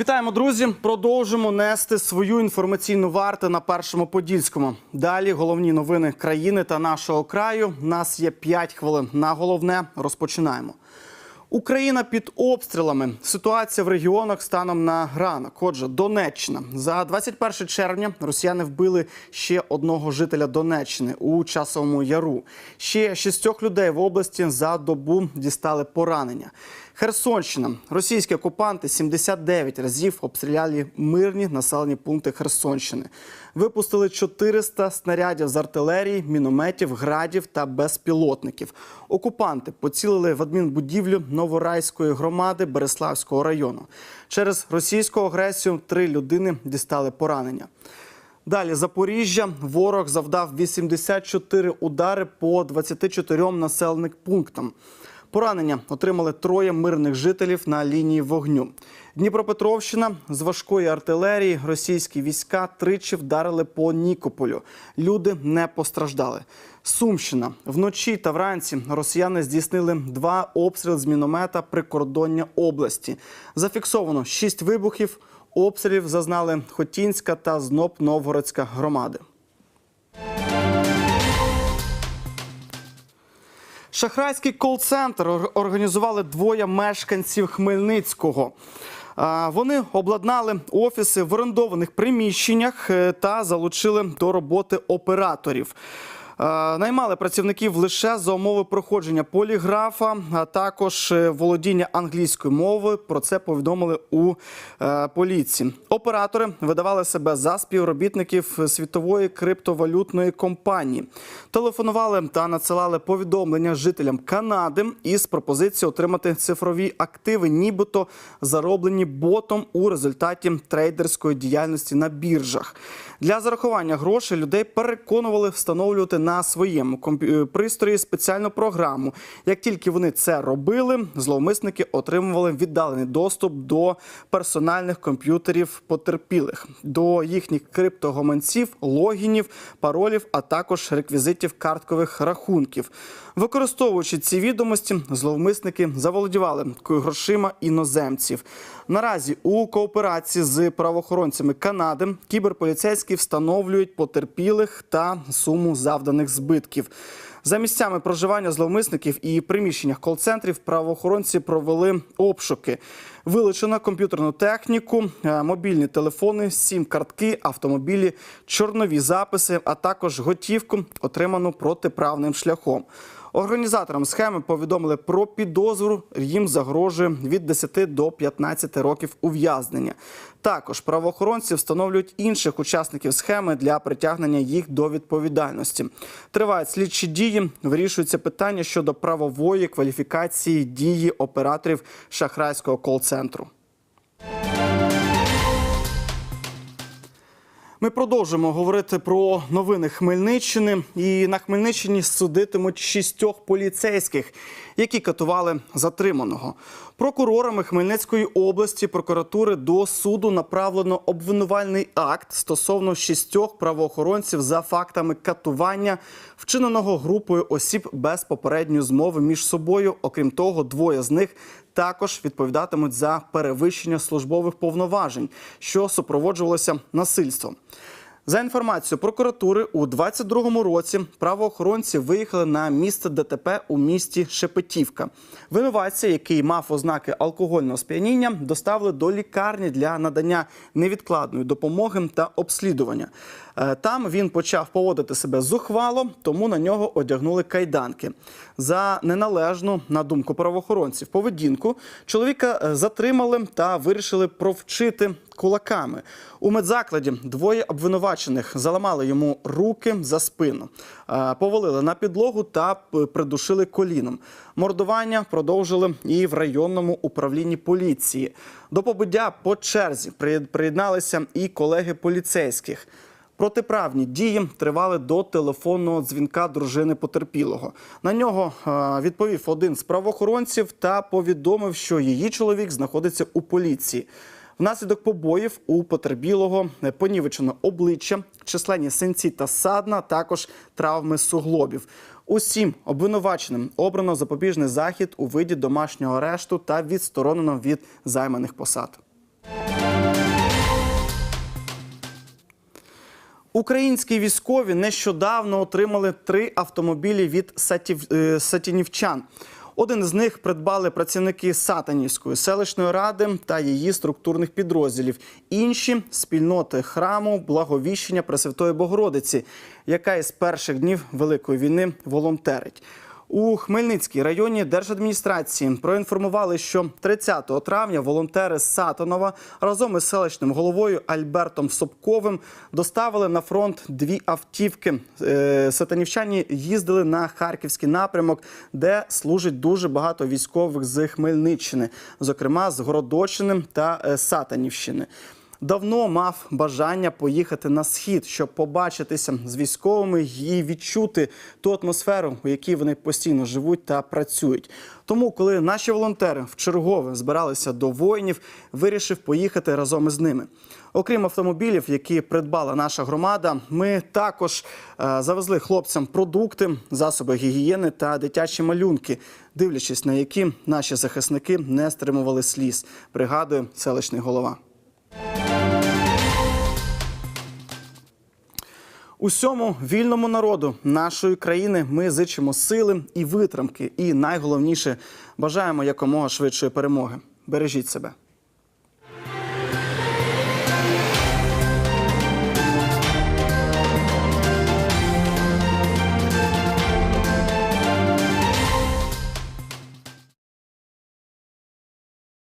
Вітаємо, друзі! Продовжимо нести свою інформаційну варту на першому подільському. Далі головні новини країни та нашого краю. Нас є 5 хвилин. На головне розпочинаємо. Україна під обстрілами. Ситуація в регіонах станом на ранок. Отже, Донеччина за 21 червня росіяни вбили ще одного жителя Донеччини у часовому яру. Ще шістьох людей в області за добу дістали поранення. Херсонщина. Російські окупанти 79 разів обстріляли мирні населені пункти Херсонщини. Випустили 400 снарядів з артилерії, мінометів, градів та безпілотників. Окупанти поцілили в адмінбудівлю Новорайської громади Береславського району. Через російську агресію три людини дістали поранення. Далі Запоріжжя. Ворог завдав 84 удари по 24 населених пунктам. Поранення отримали троє мирних жителів на лінії вогню. Дніпропетровщина з важкої артилерії російські війська тричі вдарили по Нікополю. Люди не постраждали. Сумщина вночі та вранці росіяни здійснили два обстріли з міномета прикордоння області. Зафіксовано шість вибухів. Обстрілів зазнали Хотінська та Зноб Новгородська громади. Шахрайський кол-центр організували двоє мешканців Хмельницького. Вони обладнали офіси в орендованих приміщеннях е, та залучили до роботи операторів. Е, Наймали працівників лише за умови проходження поліграфа, а також е, володіння англійською мовою. Про це повідомили у е, поліції. Оператори видавали себе за співробітників світової криптовалютної компанії. Телефонували та надсилали повідомлення жителям Канади із пропозицією отримати цифрові активи, нібито зароблені ботом у результаті трейдерської діяльності на біржах. Для зарахування грошей людей переконували встановлювати на своєму комп'ю- е, пристрої спеціальну програму. Як тільки вони це робили, зловмисники отримували віддалений доступ до персональних комп'ютерів потерпілих, до їхніх криптогаманців, логінів, паролів, а також реквізитів карткових рахунків. Використовуючи ці відомості, зловмисники заволодівали грошима іноземців. Наразі у кооперації з правоохоронцями Канади кіберполіцейські встановлюють потерпілих та суму завданих збитків. За місцями проживання зловмисників і приміщеннях кол-центрів правоохоронці провели обшуки. Вилучено комп'ютерну техніку, е, мобільні телефони, сім-картки, автомобілі, чорнові записи, а також готівку, отриману протиправним шляхом. Організаторам схеми повідомили про підозру. Їм загрожує від 10 до 15 років ув'язнення. Також правоохоронці встановлюють інших учасників схеми для притягнення їх до відповідальності. Тривають слідчі дії. Вирішується питання щодо правової кваліфікації дії операторів шахрайського кол-центру. Ми продовжимо говорити про новини Хмельниччини. І на Хмельниччині судитимуть шістьох поліцейських, які катували затриманого. Прокурорами Хмельницької області прокуратури до суду направлено обвинувальний акт стосовно шістьох правоохоронців за фактами катування, вчиненого групою осіб без попередньої змови між собою. Окрім того, двоє з них також відповідатимуть за перевищення службових повноважень, що супроводжувалося насильством. За інформацією прокуратури, у 22-му році правоохоронці виїхали на місце ДТП у місті Шепетівка. Винуватця, який мав ознаки алкогольного сп'яніння, доставили до лікарні для надання невідкладної допомоги та обслідування. Е, Там він почав поводити себе зухвало, тому на нього одягнули кайданки. За неналежну, на думку правоохоронців, поведінку чоловіка е, затримали та вирішили провчити кулаками. У медзакладі двоє обвинувачених заламали йому руки за спину, е, повалили на підлогу та придушили коліном. Мордування продовжили і в районному управлінні поліції. До побиття по черзі при- приєдналися і колеги поліцейських. Протиправні дії тривали до телефонного дзвінка дружини потерпілого. На нього е, відповів один з правоохоронців та повідомив, що її чоловік знаходиться у поліції. Внаслідок побоїв у потерпілого понівечено обличчя, численні синці та садна, також травми суглобів. Усім обвинуваченим обрано запобіжний захід у виді домашнього арешту та відсторонено від займаних посад. Українські військові нещодавно отримали три автомобілі від сатів, е, сатінівчан. Один з них придбали працівники Сатанівської селищної ради та її структурних підрозділів. Інші спільноти храму Благовіщення Пресвятої Богородиці, яка із перших днів Великої війни волонтерить. У Хмельницькій районній держадміністрації проінформували, що 30 травня волонтери з Сатанова разом із селищним головою Альбертом Собковим доставили на фронт дві автівки. Е, Сатанівчані їздили на харківський напрямок, де служить дуже багато військових з Хмельниччини, зокрема з Городочини та е, Сатанівщини давно мав бажання поїхати на схід, щоб побачитися з військовими і відчути ту атмосферу, у якій вони постійно живуть та працюють. Тому, коли наші волонтери вчергове збиралися до воїнів, вирішив поїхати разом із ними. Окрім автомобілів, які придбала наша громада, ми також е, завезли хлопцям продукти, засоби гігієни та дитячі малюнки, дивлячись на які наші захисники не стримували сліз, пригадує селищний голова. Усьому вільному народу нашої країни ми зичимо сили і витримки, і найголовніше бажаємо якомога швидшої перемоги. Бережіть себе.